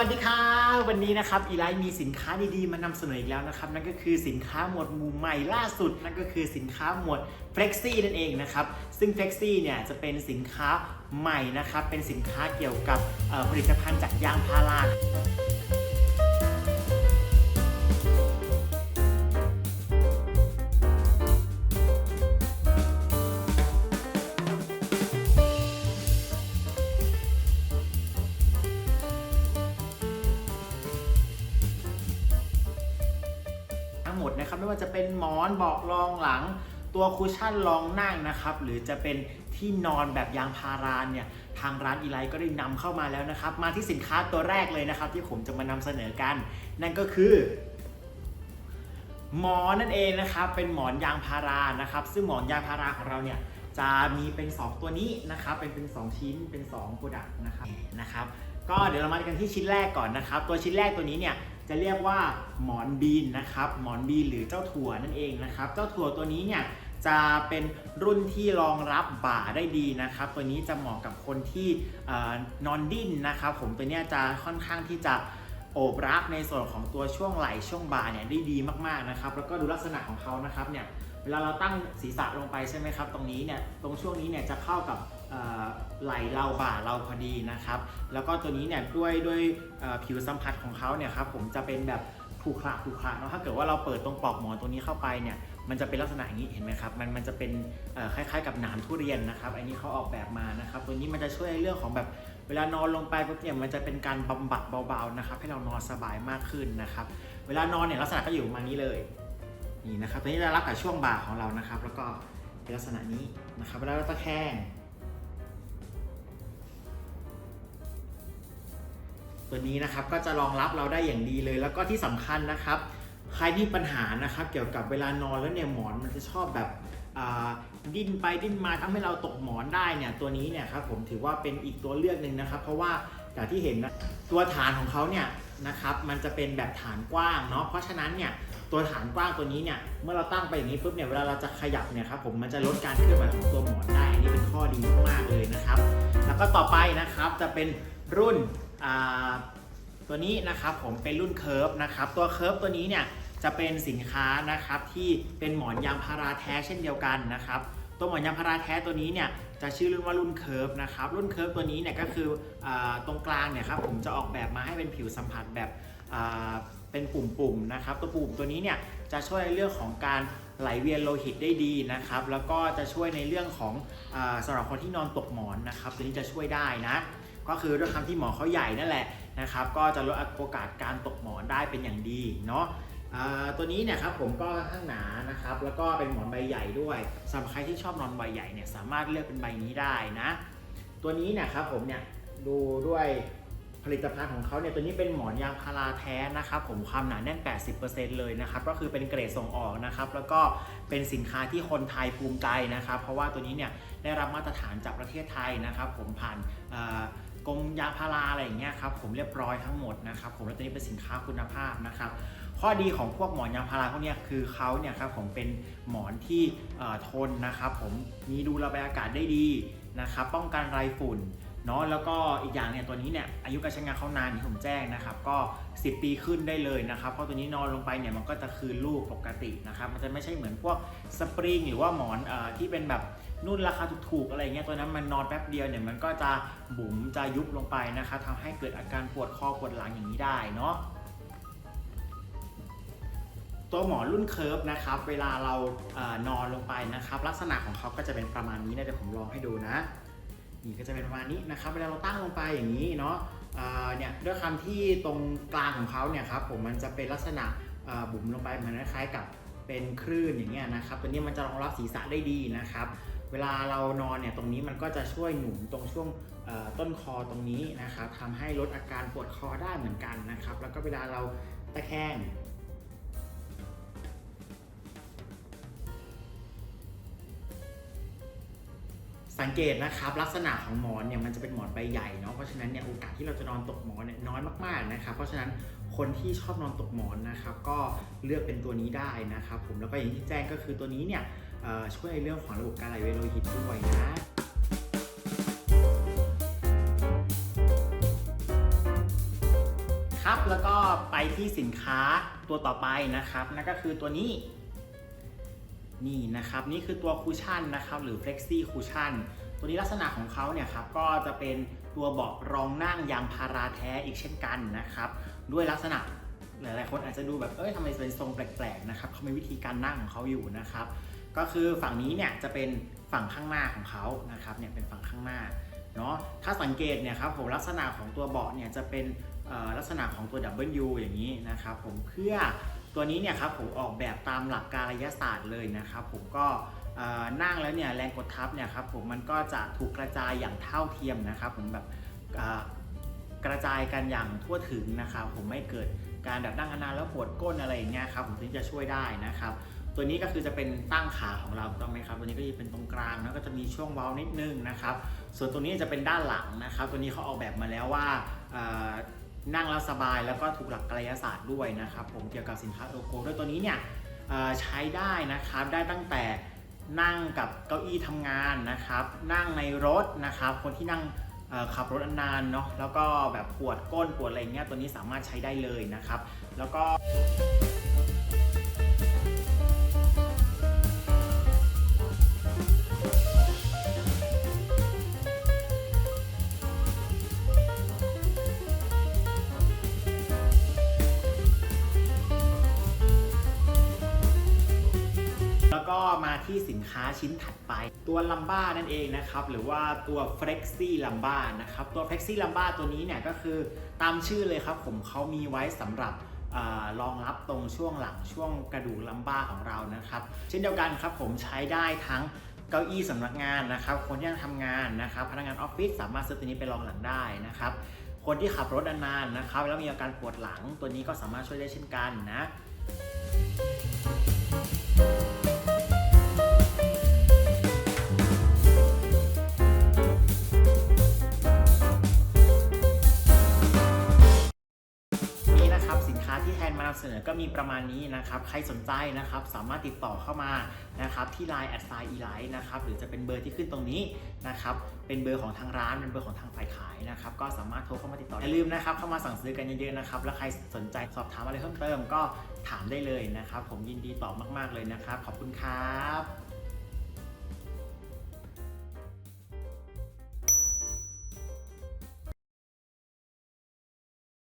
สวัสดีค่ะ วันนี้นะครับอีไลท์มีสินค้าดีๆ มานำเสนออีกแล้วนะครับนั่นก็คือสินค้าหมวดหมู่ใหม่ล่าสุด นั่นก็คือสินค้าหมวด Flexi นั่นเองนะครับ ซึ่ง Flexi เนี่ยจะเป็นสินค้าใหม่นะครับ เป็นสินค้าเกี่ยวกับผลิตภัณฑ์จากยางพารา ว่าจะเป็นหมอนเบาะรองหลัง ตัวคุชชั่นรองนั่งนะครับ หรือจะเป็นที่นอนแบบยางพาราเนี่ยทางร้านอีไลก็ได้นำเข้ามาแล้วนะครับ มาที่สินค้าตัวแรกเลยนะครับ ที่ผมจะมานำเสนอกัน นั่นก็คือหมอนนั่นเองนะครับ เป็นหมอนยางพารานะครับ ซึ่งหมอนยางพาราของเราเนี่ยจะมีเป็น 2 ตัวนี้นะครับ เป็นเป็น 2 ชิ้นเป็น2โปรดักต์นะครับนะครับ ก็เดี๋ยวเรามากันที่ชิ้นแรกก่อนนะครับ ตัวชิ้นแรกตัวนี้เนี่ย จะเรียกว่าหมอนบีนนะครับหมอนบีนหรือเจ้าถั่วนั่นเองนะครับ เจ้าถั่วตัวนี้เนี่ยจะเป็นรุ่นที่รองรับบ่าได้ดีนะครับ ตัวนี้จะเหมาะกับคนที่นอนดิ้นนะครับ ผมตัวนี้จะค่อนข้างที่จะโอบรับในส่วนของตัวช่วงไหล่ช่วงบ่าเนี่ยได้ดีมากๆนะครับ แล้วก็ดูลักษณะของเขานะครับเนี่ยเวลาเราตั้งศีรษะลงไปใช่ไหมครับ ตรงนี้เนี่ยตรงช่วงนี้เนี่ยจะเข้ากับ ไหลเราบ่าเราพอดีนะครับ แล้วก็ตัวนี้เนี่ยด้วยด้วยผิวสัมผัสของเขาเนี่ยครับผมจะเป็นแบบขรุขระขรุขระเนาะถ้าเกิดว่าเราเปิดตรงปลอกหมอนตรงนี้เข้าไปเนี่ยมันจะเป็นลักษณะอย่างนี้เห็นไหมครับมันมันจะเป็นคล้ายๆ กับหนามทุเรียนนะครับอันนี้เขาออกแบบมานะครับ ตัวนี้มันจะช่วยในเรื่องของแบบเวลานอนลงไปปุ๊บเนี่ยมันจะเป็นการบำบัดเบาๆนะครับ ให้เรานอนสบายมากขึ้นนะครับ เวลานอนเนี่ยลักษณะก็อยู่ประมาณนี้เลยนี่นะครับตัวนี้จะรับกับช่วงบ่าของเรานะครับ แล้วก็เป็นลักษณะนี้นะครับเวลาเราตะแคง ตัวนี้นะครับก็จะรองรับเราได้อย่างดีเลย แล้วก็ที่สำคัญนะครับ ใครที่ปัญหานะครับ เกี่ยวกับเวลานอนแล้วเนี่ยหมอนมันจะชอบแบบดิ้นไปดิ้นมาทำให้เราตกหมอนได้เนี่ยตัวนี้เนี่ยครับผมถือว่าเป็นอีกตัวเลือกหนึ่งนะครับ เพราะว่าอย่างที่เห็นนะตัวฐานของเขาเนี่ยนะครับมันจะเป็นแบบฐานกว้างเนาะเพราะฉะนั้นเนี่ยตัวฐานกว้างตัวนี้เนี่ยเมื่อเราตั้งไปอย่างนี้ปุ๊บเนี่ยเวลาเราจะขยับเนี่ยครับผมมันจะลดการเคลื่อนไหวของตัวหมอนได้อันนี้เป็นข้อดีมากๆเลยนะครับ แล้วก็ต่อไปนะครับจะเป็นรุ่น ตัวนี้นะครับผมเป็นรุ่นเคิร์ฟนะครับตัวเคิร์ฟตัวนี้เนี่ยจะเป็นสินค้านะครับที่เป็นหมอนยางพาราแท้เช่นเดียวกันนะครับตัวหมอนยางพาราแท้ตัวนี้เนี่ยจะชื่อรุ่นว่ารุ่นเคิร์ฟนะครับรุ่นเคิร์ฟตัวนี้เนี่ยก็คืออตรงกลางเนี่ยครับผมจะออกแบบมาให้เป็นผิวสัมผัสแบบเป็นปุ่มๆนะครับตัวปุ่มตัวนี้เนี่ยจะช่วยในเรื่องของการไหลเวียนโลหิตได้ดีนะครับแล้วก็จะช่วยในเรื่องของอสำหรับคนที่นอนตกหมอนนะครับตัวนี้จะช่วยได้นะ ก็คือด้วยคำที่หมอเขาใหญ่นั่นแหละนะครับ ก็จะลดโอกาสการตกหมอนได้เป็นอย่างดีเนาะตัวนี้เนี่ยครับผมก็ข้างหนานะครับ แล้วก็เป็นหมอนใบใหญ่ด้วยสำหรับใครที่ชอบนอนใบใหญ่เนี่ยสามารถเลือกเป็นใบนี้ได้นะ ตัวนี้เนี่ยครับผมเนี่ยดูด้วยผลิตภัณฑ์ของเขาเนี่ยตัวนี้เป็นหมอนยางพาราแท้นะครับผมความหนาแน่น 80%เลยนะครับก็คือเป็นเกรดส่งออกนะครับแล้วก็เป็นสินค้าที่คนไทยภูมิใจนะครับ เพราะว่าตัวนี้เนี่ยได้รับมาตรฐานจากประเทศไทยนะครับ ผมผ่านอ กรมยาพาราอะไรอย่างเงี้ยครับผมเรียบร้อยทั้งหมดนะครับผมและตัวนี้เป็นสินค้าคุณภาพนะครับข้อดีของพวกหมอนยางพาราพวกเนี้ยคือเขาเนี่ยครับผมเป็นหมอนที่ทนนะครับผมมีดูระบายอากาศได้ดีนะครับป้องกันไรฝุ่นเนาะแล้วก็อีกอย่างเนี่ยตัวนี้เนี่ยอายุการใช้งานเขานานที่ผมแจ้งนะครับก็ 10 ปีขึ้นได้เลยนะครับ เพราะตัวนี้นอนลงไปเนี่ยมันก็จะคืนรูปปกตินะครับมันจะไม่ใช่เหมือนพวกสปริงหรือว่าหมอนเออที่เป็นแบบ นุ่นราคาถูกๆอะไรเงี้ยตัวนั้นมันนอนแป๊บเดียวเนี่ยมันก็จะบุ๋มจะยุบลงไปนะครับทำให้เกิดอาการปวดคอปวดหลังอย่างนี้ได้เนาะตัวหมอนรุ่นเคิร์ฟนะครับเวลาเราเออนอนลงไปนะครับ ลักษณะของเขาก็จะเป็นประมาณนี้นะเดี๋ยวผมลองให้ดูนะนี่ก็จะเป็นประมาณนี้นะครับ เวลาเราตั้งลงไปอย่างนี้เนาะเอ่อเนี่ยด้วยคำที่ตรงกลางของเขาเนี่ยครับผมมันจะเป็นลักษณะบุ๋มลงไปเหมือนคล้ายๆกับเป็นคลื่นอย่างเงี้ยนะครับ ตัวนี้มันจะรองรับศีรษะได้ดีนะครับ เวลาเรานอนเนี่ยตรงนี้มันก็จะช่วยหนุนตรงช่วงต้นคอตรงนี้นะครับทำให้ลดอาการปวดคอได้เหมือนกันนะครับ แล้วก็เวลาเราตะแคงสังเกตนะครับลักษณะของหมอนเนี่ยมันจะเป็นหมอนใบใหญ่เนาะเพราะฉะนั้นเนี่ยโอกาสที่เราจะนอนตกหมอนเนี่ยน้อยมากๆนะครับ เพราะฉะนั้นคนที่ชอบนอนตกหมอนนะครับ ก็เลือกเป็นตัวนี้ได้นะครับ ผมแล้วก็อย่างที่แจ้งก็คือตัวนี้เนี่ย ช่วยในเรื่องของระบบการไหลเวียนโลหิตด้วยนะครับแล้วก็ไปที่สินค้าตัวต่อไปนะครับนั่นก็คือตัวนี้นี่นะครับนี่คือตัวคูชั่นนะครับหรือ Flexi Cushion ตัวนี้ลักษณะของเขาเนี่ยครับก็จะเป็นตัวเบาะรองนั่งยางพาราแท้อีกเช่นกันนะครับด้วยลักษณะหลายๆคนอาจจะดูแบบเอ้ยทำไมเป็นทรงแปลกๆนะครับเขามีวิธีการนั่งของเขาอยู่นะครับ ก็คือฝั่งนี้เนี่ยจะเป็นฝั่งข้างหน้าของเขานะครับเนี่ยเป็นฝั่งข้างหน้าเนาะถ้าสังเกตเนี่ยครับผมลักษณะของตัวเบาะเนี่ยจะเป็นลักษณะของตัว W อย่างนี้นะครับผมเพื่อตัวนี้เนี่ยครับผมออกแบบตามหลักการระยะศาสตร์เลยนะครับผมก็นั่งแล้วเนี่ยแรงกดทับเนี่ยครับผมมันก็จะถูกกระจายอย่างเท่าเทียมนะครับผมแบบกระจายกันอย่างทั่วถึงนะครับผมไม่เกิดการแบบนั่งนานแล้วปวดก้นอะไรอย่างเงี้ยครับผมถึงจะช่วยได้นะครับ ตัวนี้ก็คือจะเป็นตั้งขาของเราถูกต้องไหมครับ ตัวนี้ก็จะเป็นตรงกลางแล้วก็จะมีช่วงเว้านิดนึงนะครับ ส่วนตัวนี้จะเป็นด้านหลังนะครับ ตัวนี้เขาออกแบบมาแล้วว่านั่งแล้วสบายแล้วก็ถูกหลักกายศาสตร์ด้วยนะครับ ผมเกี่ยวกับสินค้าโลโก้ด้วยตัวนี้เนี่ยใช้ได้นะครับได้ตั้งแต่นั่งกับเก้าอี้ทำงานนะครับ นั่งในรถนะครับ คนที่นั่งขับรถนานเนาะแล้วก็แบบปวดก้นปวดอะไรเงี้ยตัวนี้สามารถใช้ได้เลยนะครับ แล้วก็ ที่สินค้าชิ้นถัดไป ตัวลัมบ้านั่นเองนะครับ หรือว่าตัว Flexi l u m b a นะครับ ตัว Flexi l u m b a ตัวนี้เนี่ยก็คือตามชื่อเลยครับผมเขามีไว้สำหรับรองรับตรงช่วงหลังช่วงกระดูกลัมบ้าของเรานะครับ เช่นเดียวกันครับผมใช้ได้ทั้งเก้าอี้สำนักงานนะครับ คนที่ยังทำงานนะครับ พนักงานออฟฟิศสามารถซื้อตัวนี้ไปรองหลังได้นะครับ คนที่ขับรถนานๆนะครับ แล้วมีอาการปวดหลังตัวนี้ก็สามารถช่วยได้เช่นกันนะ เสนอก็มีประมาณนี้นะครับใครสนใจนะครับสามารถติดต่อเข้ามานะครับที่ Line แอดไซน์อีไลท์นะครับหรือจะเป็นเบอร์ที่ขึ้นตรงนี้นะครับเป็นเบอร์ของทางร้านเป็นเบอร์ของทางฝ่ายขายนะครับก็สามารถโทรเข้ามาติดต่ออย่าลืมนะครับเข้ามาสั่งซื้อกันเยอะๆนะครับแล้วใครสนใจสอบถามอะไรเพิ่มเติมก็ถามได้เลยนะครับผมยินดีตอบมาก ๆเลยนะครับขอบคุณครับ